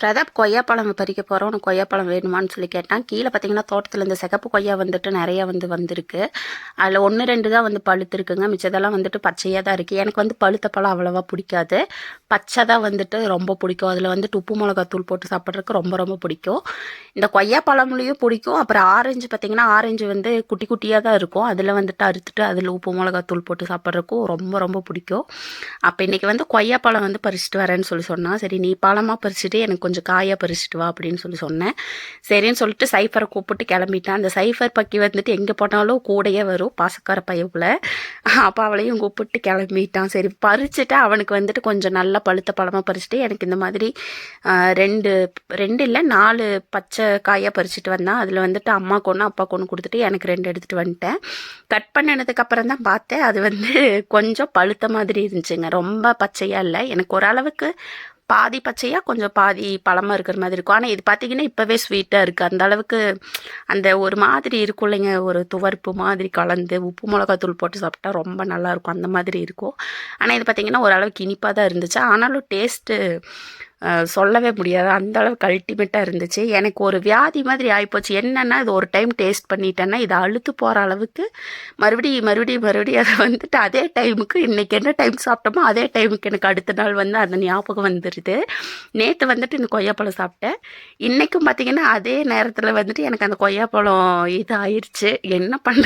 பிரதாப் கொய்யாப்பழம் பறிக்க போகிறோம் உனக்கு கொய்யாப்பழம் வேணுமான்னு சொல்லி கேட்டான். கீழே பார்த்தீங்கன்னா தோட்டத்தில் இந்த சிகப்பு கொய்யா வந்துட்டு நிறையா வந்து வந்திருக்கு. அதில் ஒன்று ரெண்டு தான் வந்து பழுத்துருக்குங்க மிச்சதெல்லாம் வந்துட்டு பச்சையாக தான் இருக்குது எனக்கு வந்து பழுத்த பழம் அவ்வளோவா பிடிக்காது. பச்சை தான் வந்துட்டு ரொம்ப பிடிக்கும். அதில் வந்துட்டு உப்பு மிளகாத்தூள் போட்டு சாப்பிட்றதுக்கு ரொம்ப ரொம்ப பிடிக்கும். இந்த கொய்யாப்பழம்லேயும் பிடிக்கும். அப்புறம் ஆரஞ்சு பார்த்தீங்கன்னா ஆரஞ்சு வந்து குட்டி குட்டியாக தான் இருக்கும். அதில் வந்துட்டு அறுத்துட்டு அதில் உப்பு மிளகாத்தூள் போட்டு சாப்பிட்றதுக்கும் ரொம்ப ரொம்ப பிடிக்கும். அப்போ இன்றைக்கி வந்து கொய்யாப்பழம் வந்து பறிச்சுட்டு வரேன்னு சொல்லி சொன்னால் சரி நீ பழமாக பறிச்சுட்டு எனக்கு கொஞ்சம் காயாக பறிச்சுட்டு வா அப்படின்னு சொல்லி சொன்னேன். சரின்னு சொல்லிட்டு சைஃபரை கூப்பிட்டு கிளம்பிட்டேன். அந்த சைஃபர் பக்கி வந்துட்டு எங்கே போனாலும் கூடயே வரும் பாசக்கார பையப்புல அப்போ அவளையும் கூப்பிட்டு கிளம்பிட்டான். சரி பறிச்சுட்டு அவனுக்கு வந்துட்டு கொஞ்சம் நல்லா பழுத்த பழமாக பறிச்சுட்டு எனக்கு இந்த மாதிரி ரெண்டு ரெண்டு இல்லை நாலு பச்சை காயாக பறிச்சுட்டு வந்தான். அதில் வந்துட்டு அம்மா கொன்று அப்பா கொன்று கொடுத்துட்டு எனக்கு ரெண்டு எடுத்துகிட்டு வந்துட்டேன். கட் பண்ணினதுக்கப்புறம் தான் பார்த்தேன். அது வந்து கொஞ்சம் பழுத்த மாதிரி இருந்துச்சுங்க. ரொம்ப பச்சையாக இல்லை. எனக்கு ஓரளவுக்கு பாதி பச்சையாக கொஞ்சம் பாதி பழமாக இருக்கிற மாதிரி இருக்கும். ஆனால் இது பார்த்திங்கன்னா இப்போவே ஸ்வீட்டாக இருக்குது அந்த அளவுக்கு அந்த ஒரு மாதிரி இருக்கும் இல்லைங்க. ஒரு துவர்ப்பு மாதிரி கலந்து உப்பு மிளகாத்தூள் போட்டு சாப்பிட்டா ரொம்ப நல்லாயிருக்கும் அந்த மாதிரி இருக்கும். ஆனால் இது பார்த்திங்கன்னா ஓரளவுக்கு இனிப்பாக தான் இருந்துச்சு. ஆனாலும் டேஸ்ட்டு சொல்லவே முடியாது. அந்த அளவுக்கு அல்டிமேட்டாக இருந்துச்சு. எனக்கு ஒரு வியாதி மாதிரி ஆகிப்போச்சு என்னென்னா இது ஒரு டைம் டேஸ்ட் பண்ணிட்டேன்னா இதை அழுத்து போகிற அளவுக்கு மறுபடியும் மறுபடியும் மறுபடியும் அதை வந்துட்டு அதே டைமுக்கு இன்றைக்கி என்ன டைம் சாப்பிட்டோமோ அதே டைமுக்கு எனக்கு அடுத்த நாள் வந்து அந்த ஞாபகம் வந்துடுது நேற்று வந்துட்டு இந்த கொய்யாப்பழம் சாப்பிட்டேன். இன்றைக்கும் பார்த்தீங்கன்னா அதே நேரத்தில் வந்துட்டு எனக்கு அந்த கொய்யாப்பழம் இது ஆயிடுச்சு என்ன பண்ணுறது